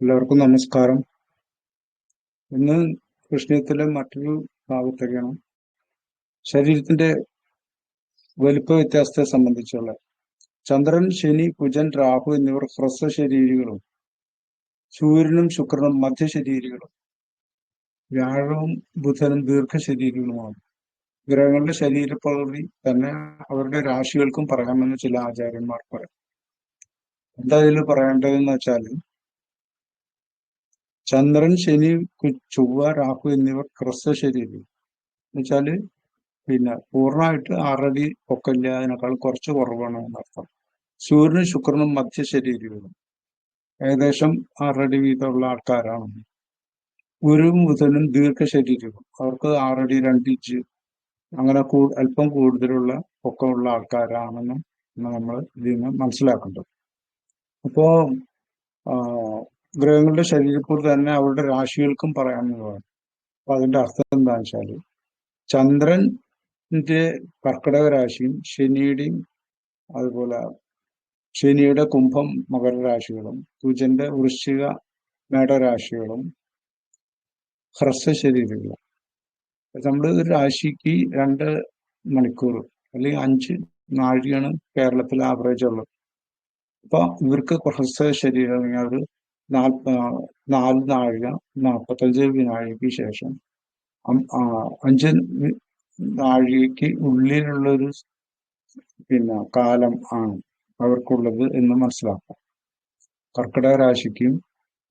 എല്ലാവർക്കും നമസ്കാരം. ഇന്ന് കൃഷ്ണത്തിലെ മറ്റൊരു ഭാഗത്തേക്കാണ് ശരീരത്തിന്റെ വലിപ്പ വ്യത്യാസത്തെ സംബന്ധിച്ചുള്ള. ചന്ദ്രൻ ശനി കുജൻ രാഹു എന്നിവർ ഹ്രസ്വ ശരീരികളും സൂര്യനും ശുക്രനും മധ്യ ശരീരികളും വ്യാഴവും ബുധനും ദീർഘ ശരീരങ്ങളുമാണ് ഗ്രഹങ്ങളുടെ ശരീരപ്രകൃതി തന്നെ അവരുടെ രാശികൾക്കും പറയാമെന്ന് ചില ആചാര്യന്മാർ പറയും. എന്താ ഇതിൽ പറയേണ്ടതെന്ന് വെച്ചാൽ ചന്ദ്രൻ ശനി ചൊവ്വ രാഹു എന്നിവർ ക്രസ്വ ശരീരം എന്നുവെച്ചാൽ പിന്നെ പൂർണമായിട്ട് ആറടി പൊക്കല്ല അതിനേക്കാൾ കുറച്ച് കുറവാണ് എന്നർത്ഥം. സൂര്യനും ശുക്രനും മധ്യ ശരീരവും ഏകദേശം ആറടി വീതമുള്ള ആൾക്കാരാണ്. ഗുരുവും ബുധനും ദീർഘ ശരീരവും. അവർക്ക് ആറടി രണ്ടിഞ്ച് അങ്ങനെ കൂ അല്പം കൂടുതലുള്ള പൊക്കമുള്ള ആൾക്കാരാണെന്നും നമ്മൾ ഇതിൽ നിന്ന് മനസ്സിലാക്കേണ്ടത് അപ്പോ ആ, ഗ്രഹങ്ങളുടെ ശരീരത്തിൽ തന്നെ അവരുടെ രാശികൾക്കും പറയാവുന്നതാണ്. അപ്പൊ അതിന്റെ അർത്ഥം എന്താണെന്ന് വെച്ചാൽ ചന്ദ്രന്റെ കർക്കിടക രാശിയും ശനിയുടെയും അതുപോലെ ശനിയുടെ കുംഭം മകരരാശികളും കുജന്റെ വൃശ്ചിക മേടരാശികളും ഹ്രസ്വ ശരീരങ്ങളും. നമ്മൾ ഒരു രാശിക്ക് രണ്ട് മണിക്കൂർ അല്ലെങ്കിൽ അഞ്ച് നാഴികയാണ് കേരളത്തിൽ ആവറേജ് ഉള്ളത്. അപ്പൊ ഇവർക്ക് ഹ്രസ്വ ശരീരം ഒരു നാൽപ്പ നാല് നാഴിക നാൽപ്പത്തഞ്ച് വിനാഴികയ്ക്ക് ശേഷം അഞ്ച് നാഴികയ്ക്ക് ഉള്ളിലുള്ളൊരു പിന്നെ കാലം ആണ് അവർക്കുള്ളത് എന്ന് മനസ്സിലാക്കാം. കർക്കിടക രാശിക്കും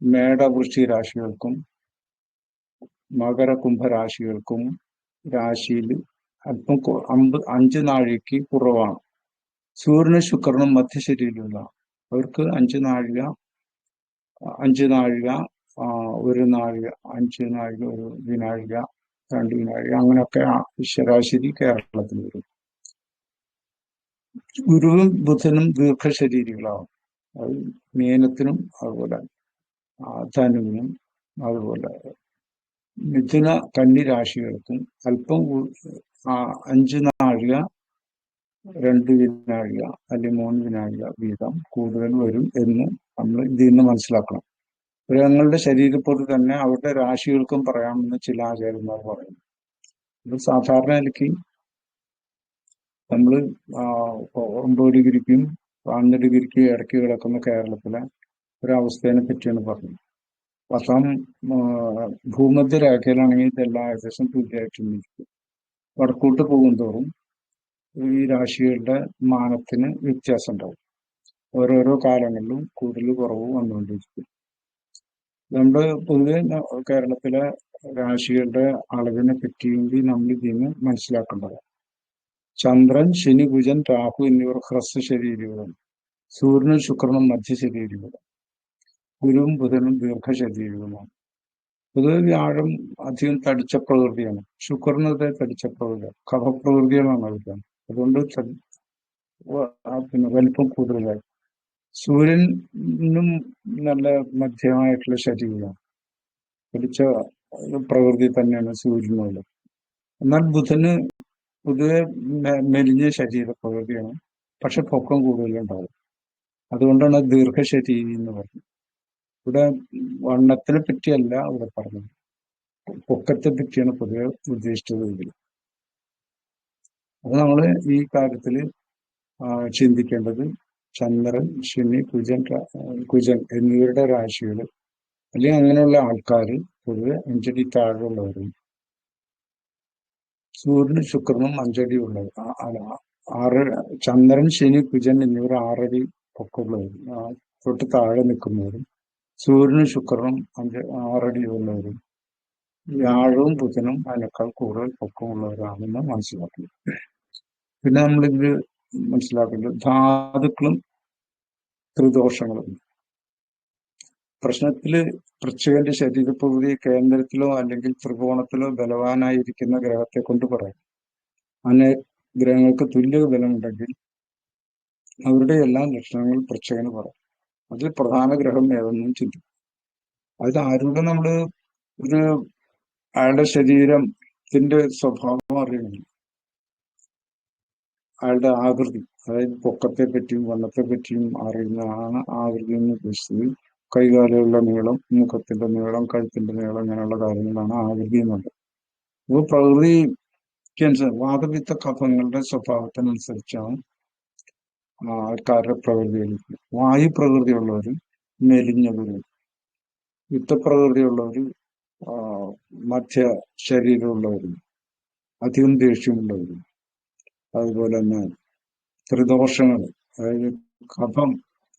മേടവൃഷ്ടി രാശികൾക്കും മകര കുംഭ രാശികൾക്കും രാശിയിൽ അല്പം അമ്പ് അഞ്ച് നാഴികയ്ക്ക് കുറവാണ്. സൂര്യനും ശുക്രനും മധ്യശരീരമുള്ള അവർക്ക് അഞ്ച് നാഴിക അഞ്ച് നാഴിക ഒരു നാഴിക അഞ്ച് നാഴിക ഒരു വിനാഴിക രണ്ട് വിനാഴിക അങ്ങനെയൊക്കെ ശരാശരി കേരളത്തിൽ വരും. ഗുരുവും ബുധനും ദീർഘശരീരികളാവും. അത് മീനത്തിനും അതുപോലെ ധനുവിനും അതുപോലെ. മിഥുന കന്നി രാശികൾക്കും അല്പം അഞ്ച് നാഴിക രണ്ട് വിനാഴിക അല്ലെങ്കിൽ മൂന്ന് വിനാഴിക വീതം കൂടുതൽ വരും എന്ന് നമ്മൾ ഇതിൽ നിന്ന് മനസ്സിലാക്കണം. ഗ്രഹങ്ങളുടെ ശരീരപ്പോട്ട് തന്നെ അവരുടെ രാശികൾക്കും പറയാമെന്ന് ചില ആചാര്യന്മാർ പറയുന്നു. ഇത് സാധാരണ നിലയ്ക്ക് നമ്മൾ ഒമ്പത് ഡിഗ്രിക്കും പതിനൊന്ന് ഡിഗ്രിക്കും ഇടയ്ക്ക് കിടക്കുന്ന കേരളത്തിലെ ഒരവസ്ഥയെ പറ്റിയാണ് പറഞ്ഞത് പത്താം ഭൂമധ്യ രേഖയിലാണെങ്കിൽ ഇതെല്ലാം ഏകദേശം തുല്യമായിട്ടിരിക്കും. വടക്കോട്ട് പോകുന്തോറും ഈ രാശികളുടെ മാനത്തിന് വ്യത്യാസം ഉണ്ടാവും ഓരോരോ കാലങ്ങളിലും കൂടുതൽ കുറവ് വന്നുകൊണ്ടിരിക്കും. നമ്മുടെ പൊതുവെ കേരളത്തിലെ രാശികളുടെ അളവിനെ പറ്റിയെങ്കിൽ നമ്മൾ ഇതിന് മനസ്സിലാക്കേണ്ടത് ചന്ദ്രൻ ശനി കുജൻ രാഹു എന്നിവർ ഹ്രസ്വ ശരീരികളും സൂര്യനും ശുക്രനും മധ്യ ശരീരങ്ങളാണ്. ഗുരുവും ബുധനും ദീർഘശരീരവുമാണ് പൊതുവെ വ്യാഴം അധികം തടിച്ച പ്രകൃതിയാണ്. ശുക്രനത്തെ തടിച്ച പ്രകൃതിയാണ്. കഫപ്രകൃതികളാണ് അവർക്ക് അതുകൊണ്ട് പിന്നെ വലിപ്പം കൂടുതലായി. സൂര്യനും നല്ല മധ്യമായിട്ടുള്ള ശരീരമാണ് പിടിച്ച പ്രകൃതി തന്നെയാണ് സൂര്യനുള്ളത് എന്നാൽ ബുധന് പൊതുവെ മെലിഞ്ഞ ശരീര പ്രകൃതിയാണ്. പക്ഷെ പൊക്കം കൂടുതലുണ്ടാവും. അതുകൊണ്ടാണ് ദീർഘശരീരി എന്ന് പറഞ്ഞത് ഇവിടെ വണ്ണത്തിനെ പറ്റിയല്ല ഇവിടെ പറഞ്ഞത്. പൊക്കത്തെ പറ്റിയാണ് പൊതുവെ ഉദ്ദേശിച്ചത് ഇതിൽ അത് നമ്മൾ ഈ കാര്യത്തിൽ ചിന്തിക്കേണ്ടത് ചന്ദ്രൻ ശനി കുജൻ കുജൻ എന്നിവരുടെ രാശികൾ. അല്ലെങ്കിൽ അങ്ങനെയുള്ള ആൾക്കാർ പൊതുവെ അഞ്ചടി താഴെയുള്ളവരും സൂര്യനും ശുക്രനും അഞ്ചടി ഉള്ളവർ. ആറ് ചന്ദ്രൻ ശനി കുജൻ എന്നിവർ ആറടി പൊക്കമുള്ളവരും തൊട്ട് താഴെ നിൽക്കുന്നവരും സൂര്യനും ശുക്രനും അഞ്ച് ആറടി ഉള്ളവരും. വ്യാഴവും ബുധനും അതിനേക്കാൾ കൂടുതൽ പൊക്കമുള്ളവരാണെന്ന് മനസ്സിലാക്കി പിന്നെ നമ്മളിത് മനസ്സിലാക്കേണ്ടത് ധാതുക്കളും ത്രിദോഷങ്ങളും. പ്രശ്നത്തിൽ വൃശ്ചികന്റെ ശരീരപ്രകൃതി കേന്ദ്രത്തിലോ അല്ലെങ്കിൽ ത്രികോണത്തിലോ ബലവാനായിരിക്കുന്ന ഗ്രഹത്തെ കൊണ്ട് പറയാം. അങ്ങനെ ഗ്രഹങ്ങൾക്ക് തുല്യ ബലമുണ്ടെങ്കിൽ അവരുടെ എല്ലാ ലക്ഷണങ്ങളും വൃശ്ചികന് പറയാം. അതിൽ പ്രധാന ഗ്രഹം ഏതെന്നും ചിന്തിക്കും. അത് ആരുടെ നമ്മൾ ഒരു അയാളുടെ ശരീരത്തിന്റെ സ്വഭാവം അറിയണം. അയാളുടെ ആകൃതി അതായത് പൊക്കത്തെ പറ്റിയും വണ്ണത്തെ പറ്റിയും അറിയുന്നതാണ് ആകൃതി എന്ന് ഉദ്ദേശിച്ചത് കൈകാലുകളുടെ നീളം മുഖത്തിന്റെ നീളം കഴുത്തിന്റെ നീളം ഇങ്ങനെയുള്ള കാര്യങ്ങളാണ് ആകൃതി എന്നുള്ളത്. അപ്പോൾ പ്രകൃതിക്കനുസരിച്ച് വാദവിത്ത കഫങ്ങളുടെ സ്വഭാവത്തിനനുസരിച്ചാണ് ആൾക്കാരുടെ പ്രകൃതിയിലേക്ക് വായു പ്രകൃതിയുള്ളവർ മെലിഞ്ഞവരും യുദ്ധപ്രകൃതിയുള്ളവർ മധ്യ ശരീരമുള്ളവരും അധികം ദേഷ്യമുള്ളവരും അതുപോലെ തന്നെ ത്രിദോഷങ്ങൾ അതായത് കഫം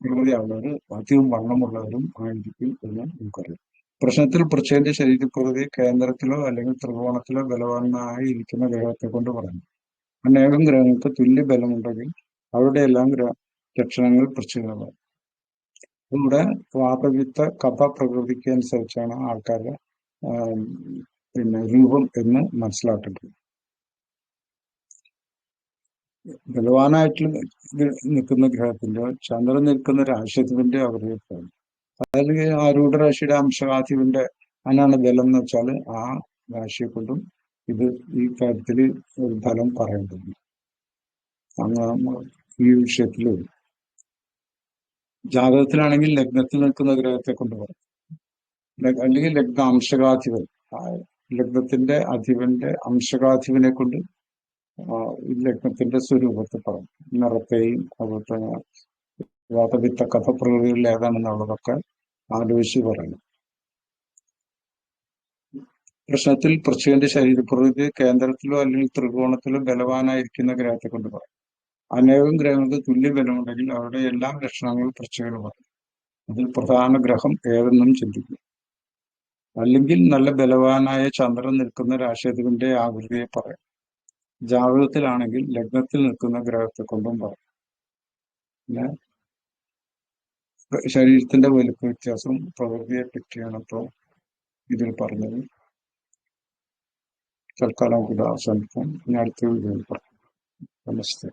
പ്രകൃതിയുള്ളവർ അധികം വണ്ണമുള്ളവരും ആയിരിക്കും എന്ന് നമുക്കറിയാം. പ്രശ്നത്തിൽ പൃച്ഛന്റെ ശരീരപ്രകൃതി കേന്ദ്രത്തിലോ അല്ലെങ്കിൽ ത്രികോണത്തിലോ ബലവാനായി ഇരിക്കുന്ന ഗ്രഹത്തെ കൊണ്ട് പറയുന്നു. അനേകം ഗ്രഹങ്ങൾക്ക് തുല്യ ബലമുണ്ടെങ്കിൽ അവരുടെ എല്ലാം ലക്ഷണങ്ങൾ പ്രശ്നങ്ങളാണ് ഇവിടെ വാതവിത്ത കഥ പ്രകൃതിക്ക് അനുസരിച്ചാണ് ആൾക്കാരുടെ പിന്നെ രൂപം എന്ന് മനസ്സിലാക്കേണ്ടത്. ബലവാനായിട്ട് നിൽക്കുന്ന ഗ്രഹത്തിന്റെ ചന്ദ്രൻ നിൽക്കുന്ന രാശിത്വത്തിന്റെ അവറിയത്താണ് അതായത് ആരൂഢ രാശിയുടെ അംശകാധിപന്റെ അതിനാണ് ബലം എന്ന് വെച്ചാൽ ആ രാശിയെ കൊണ്ടും ഇത് ഈ കാര്യത്തിൽ ഒരു ഫലം പറയേണ്ടത് ഈ വിഷയത്തിൽ ജാതകത്തിലാണെങ്കിൽ ലഗ്നത്തിൽ നിൽക്കുന്ന ഗ്രഹത്തെ കൊണ്ട് പറയും. അല്ലെങ്കിൽ ലഗ്ന അംശകാധിപൻ ലഗ്നത്തിന്റെ അധിപന്റെ അംശകാധിപനെ കൊണ്ട് ലഗ്നത്തിന്റെ സ്വരൂപത്തെ പറഞ്ഞു. നിറത്തെയും അതുപോലെ വാതവിത്ത കഥപ്രകൃതികളിൽ ഏതാണെന്നുള്ളതൊക്കെ ആലോചിച്ച് പറയണം. പ്രശ്നത്തിൽ പൃഥ്വിന്റെ ശരീരപ്രകൃതി കേന്ദ്രത്തിലോ അല്ലെങ്കിൽ ത്രികോണത്തിലോ ബലവാനായിരിക്കുന്ന ഗ്രഹത്തെ കൊണ്ട് പറയും. അനേകം ഗ്രഹങ്ങൾക്ക് തുല്യ ബലമുണ്ടെങ്കിൽ അവരുടെ എല്ലാ ലക്ഷണങ്ങളും പൃഥ്വികൾ പറയും. അതിൽ പ്രധാന ഗ്രഹം ഏതെന്നും ചിന്തിക്കും. അല്ലെങ്കിൽ നല്ല ബലവാനായ ചന്ദ്രൻ നിൽക്കുന്ന രാഷ്ട്രീയത്തിന്റെ ആകൃതിയെ പറയും. ജാതകത്തിലാണെങ്കിൽ ലഗ്നത്തിൽ നിൽക്കുന്ന ഗ്രഹത്തെ കൊണ്ടും പറയും പിന്നെ ശരീരത്തിന്റെ വലുപ്പ വ്യത്യാസം പ്രകൃതിയെ പറ്റിയാണ് ഇപ്പോൾ ഇതിൽ പറഞ്ഞത്. തൽക്കാലം കൂടെ അവസാനിപ്പം ഇനി അടുത്ത വീഡിയോയിൽ പറയാം നമസ്തേ.